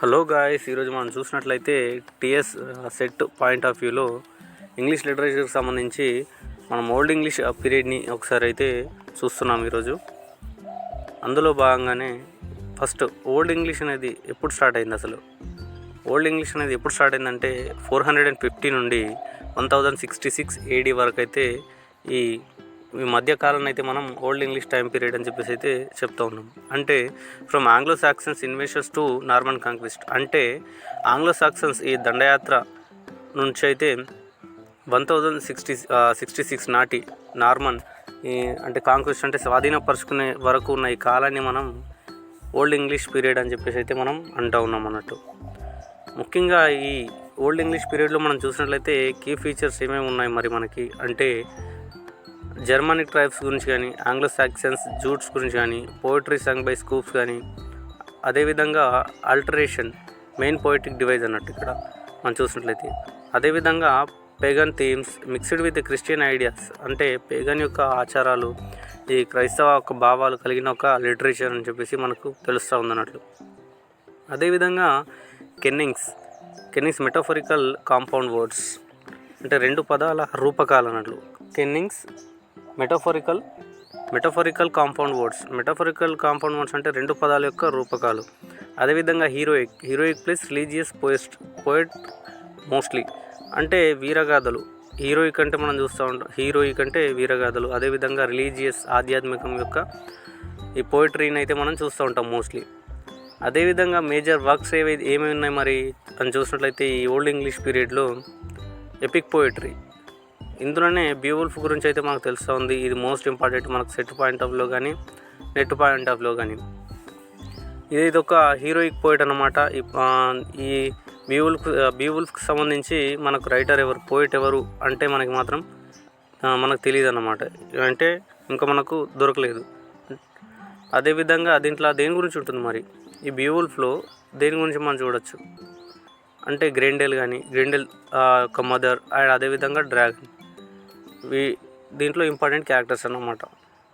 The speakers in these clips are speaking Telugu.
హలో గాయస్ ఈరోజు మనం చూసినట్లయితే T S SET point of వ్యూలో ఇంగ్లీష్ లిటరేచర్కి సంబంధించి మనం ఓల్డ్ ఇంగ్లీష్ పీరియడ్ని ఒకసారి అయితే చూస్తున్నాం ఈరోజు. అందులో భాగంగానే ఫస్ట్ ఓల్డ్ ఇంగ్లీష్ అనేది ఎప్పుడు స్టార్ట్ అయింది అసలు? ఓల్డ్ ఇంగ్లీష్ అనేది ఎప్పుడు స్టార్ట్ అయిందంటే ఫోర్ హండ్రెడ్ అండ్ ఫిఫ్టీ నుండి one thousand sixty six A D వరకు అయితే ఈ ఈ మధ్యకాలంలో అయితే మనం ఓల్డ్ ఇంగ్లీష్ టైం పీరియడ్ అని చెప్పేసి అయితే చెప్తా ఉన్నాం. అంటే from Anglo Saxons invasions to Norman conquest అంటే ఆంగ్లో సాక్సన్స్ ఈ దండయాత్ర నుంచి అయితే one thousand sixty sixty six నాటి నార్మన్ ఈ అంటే కాంక్విస్ట్ అంటే స్వాధీనపరుచుకునే వరకు ఉన్న ఈ కాలాన్ని మనం ఓల్డ్ ఇంగ్లీష్ పీరియడ్ అని చెప్పేసి అయితే మనం అంటూ ఉన్నాం అన్నట్టు. ముఖ్యంగా ఈ ఓల్డ్ ఇంగ్లీష్ పీరియడ్లో మనం చూసినట్లయితే కీ ఫీచర్స్ ఏమేమి ఉన్నాయి మరి మనకి? అంటే జర్మనిక్ ట్రైబ్స్ గురించి కానీ ఆంగ్లో సాక్సన్స్ జూట్స్ గురించి కానీ పోయిటరీ సంగ్ బై స్కూప్స్ కానీ అదేవిధంగా ఆల్టరేషన్ మెయిన్ పోయిటిక్ డివైజ్ అన్నట్టు ఇక్కడ మనం చూసినట్లయితే. అదేవిధంగా pagan themes mixed with Christian ideas అంటే పేగన్ యొక్క ఆచారాలు ఈ క్రైస్తవ యొక్క భావాలు కలిగిన ఒక లిటరేచర్ అని చెప్పేసి మనకు తెలుస్తూ ఉందన్నట్లు అదేవిధంగా కెన్నింగ్స్ కెన్నింగ్స్ మెటాఫరికల్ కాంపౌండ్ వర్డ్స్ అంటే రెండు పదాల రూపకాలు అన్నట్లు. Kennings metaphorical metaphorical compound words metaphorical compound words అంటే రెండు పదాల యొక్క రూపకాలు. అదేవిధంగా హీరోయిక్ హీరోయిక్ ప్లస్ రిలీజియస్ పోయిస్ట్ పోయిట్ మోస్ట్లీ అంటే వీరగాథలు. హీరోయిక్ అంటే మనం చూస్తూ ఉంటాం హీరోయిక్ అంటే వీరగాథలు. అదేవిధంగా రిలీజియస్ ఆధ్యాత్మికం యొక్క ఈ పోయిటరీని అయితే మనం చూస్తూ ఉంటాం మోస్ట్లీ అదేవిధంగా మేజర్ వర్క్స్ ఏవి ఏమేమి ఉన్నాయి మరి? అని చూసినట్లయితే ఈ ఓల్డ్ ఇంగ్లీష్ పీరియడ్లో ఎపిక్ పోయిటరీ ఇందులోనే బీవుల్ఫ్ గురించి అయితే మనకు తెలుస్తూ ఉంది. ఇది మోస్ట్ ఇంపార్టెంట్ మనకు సెట్ పాయింట్ ఆఫ్లో కానీ నెట్ పాయింట్ ఆఫ్లో కానీ ఇది ఒక హీరోయిక్ పోయిట్ అనమాట ఈ బీవుల్ఫ్ బీవుల్ఫ్కి సంబంధించి మనకు రైటర్ ఎవరు పోయిట్ ఎవరు అంటే మనకి మాత్రం మనకు తెలియదు అన్నమాట. అంటే ఇంకా మనకు దొరకలేదు. అదేవిధంగా దీంట్లో దేని గురించి ఉంటుంది మరి? ఈ బీవుల్ఫ్లో దేని గురించి మనం చూడొచ్చు? అంటే గ్రెండెల్ కానీ గ్రెండెల్ యొక్క మదర్ అండ్ అదేవిధంగా డ్రాగన్ వీ దీంట్లో ఇంపార్టెంట్ క్యారెక్టర్స్ అన్నమాట.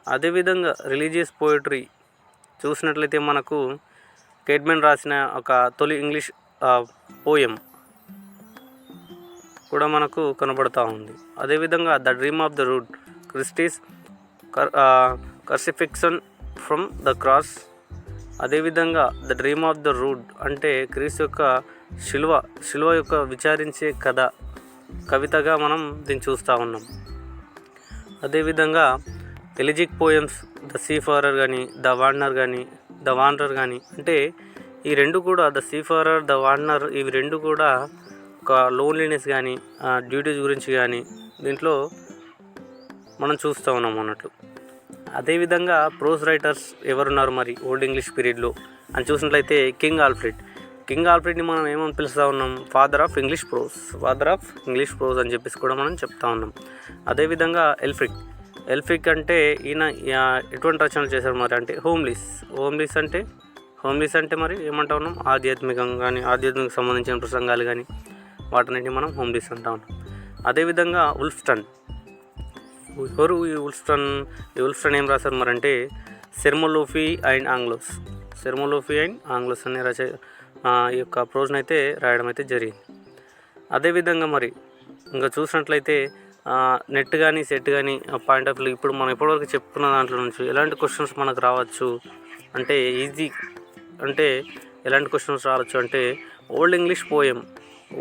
అదేవిధంగా రిలీజియస్ పోయిటరీ చూసినట్లయితే మనకు కేట్మెన్ రాసిన ఒక తొలి ఇంగ్లీష్ పోయం కూడా మనకు కనబడుతూ ఉంది. అదేవిధంగా the dream of the rood Christ's crucifixion from the cross. అదేవిధంగా the dream of the rood అంటే క్రీస్ యొక్క శిల్వ శిల్వ యొక్క విచారించే కథ కవితగా మనం దీన్ని చూస్తూ ఉన్నాం. అదేవిధంగా ఎలిజిక్ పోయమ్స్ ద సీఫారర్ కానీ ద వాండర్ కానీ ద వాండర్ కానీ అంటే ఈ రెండు కూడా ద సీఫారర్ ద వాండర్ ఇవి రెండు కూడా ఒక లోన్లీనెస్ కానీ డ్యూటీస్ గురించి కానీ దీంట్లో మనం చూస్తూ ఉన్నాం అన్నట్లు అదేవిధంగా ప్రోస్ రైటర్స్ ఎవరున్నారు మరి ఓల్డ్ ఇంగ్లీష్ పీరియడ్లో? అని చూసినట్లయితే కింగ్ ఆల్ఫ్రెడ్. కింగ్ ఆల్ఫ్రెడ్ని మనం ఏమని పిలుస్తూ ఉన్నాం? Father of English prose father of English prose అని చెప్పేసి కూడా మనం చెప్తా ఉన్నాం. అదేవిధంగా ఎల్ఫ్రిక్ ఎల్ఫ్రిక్ అంటే ఈయన ఎటువంటి రచనలు చేశారు మరి? అంటే హోమ్లీస్ హోమ్లీస్ అంటే హోమ్లీస్ అంటే మరి ఏమంటా ఉన్నాం? ఆధ్యాత్మికం కానీ ఆధ్యాత్మిక సంబంధించిన ప్రసంగాలు కానీ వాటిని మనం హోమ్లీస్ అంటా ఉన్నాం. అదేవిధంగా ఉల్ఫ్స్టన్ ఎవరు ఈ ఉల్ఫ్టన్ ఈ ఉల్ఫ్టన్ ఏం రాశారు మరి? అంటే సెర్మోలోఫీ అండ్ ఆంగ్లోస్ సెర్మోలోఫీ అండ్ ఆంగ్లోస్ అనే రచ ఈ యొక్క అప్రోచ్ని అయితే రాయడం అయితే జరిగింది. అదేవిధంగా మరి ఇంకా చూసినట్లయితే నెట్ కానీ సెట్ కానీ పాయింట్ ఆఫ్ వ్యూ ఇప్పుడు మనం ఇప్పటివరకు చెప్పుకున్న దాంట్లో నుంచి ఎలాంటి క్వశ్చన్స్ మనకు రావచ్చు? అంటే ఈజీ అంటే ఎలాంటి క్వశ్చన్స్ రావచ్చు? అంటే ఓల్డ్ ఇంగ్లీష్ పోయం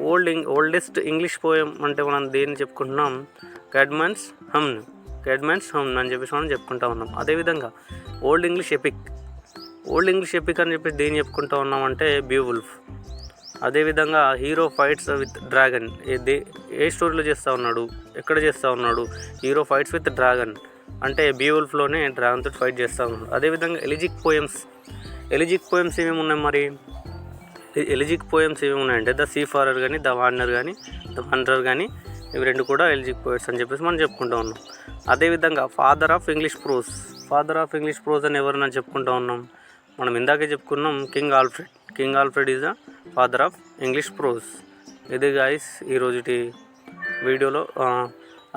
ఓల్డ్ ఇంగ్ ఓల్డెస్ట్ ఇంగ్లీష్ పోయం అంటే మనం దేన్ని చెప్పుకుంటున్నాం? గడ్మన్స్ హమ్న్ గడ్మన్స్ హమ్న్ అని చెప్పేసి మనం చెప్పుకుంటా ఉన్నాం. అదేవిధంగా old English epic old English epic అని చెప్పేసి దేని చెప్పుకుంటూ ఉన్నాం అంటే బ్యూవుల్ఫ్ అదేవిధంగా హీరో ఫైట్స్ విత్ డ్రాగన్. ఏ దే ఏ స్టోరీలో చేస్తూ ఉన్నాడు? ఎక్కడ చేస్తూ ఉన్నాడు? Hero fights with dragon. అంటే బ్యూవుల్ఫ్లోనే డ్రాగన్ తోటి ఫైట్ చేస్తూ ఉన్నాడు. అదేవిధంగా ఎలిజిక్ పోయమ్స్. ఎలిజిక్ పోయమ్స్ ఏమేమి ఉన్నాయి మరి ఎలిజిక్ పోయమ్స్ ఏమేమి ఉన్నాయంటే ద సీ ఫారర్ కానీ ద వాండర్ కానీ ద వండర్ కానీ ఇవి రెండు కూడా ఎలిజిక్ పోయట్స్ అని చెప్పేసి మనం చెప్పుకుంటూ ఉన్నాం. అదేవిధంగా father of English prose. Father of English prose అని ఎవరన్నా చెప్పుకుంటూ ఉన్నాం? మనం ఇందాకే చెప్పుకున్నాం King Alfred. King Alfred is the father of English prose ఇది గాయస్ ఈరోజుటి వీడియోలో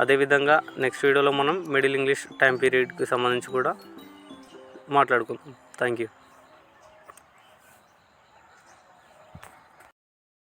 అదేవిధంగా నెక్స్ట్ వీడియోలో మనం మిడిల్ ఇంగ్లీష్ టైం పీరియడ్కి సంబంధించి కూడా మాట్లాడుకుందాం. Thank you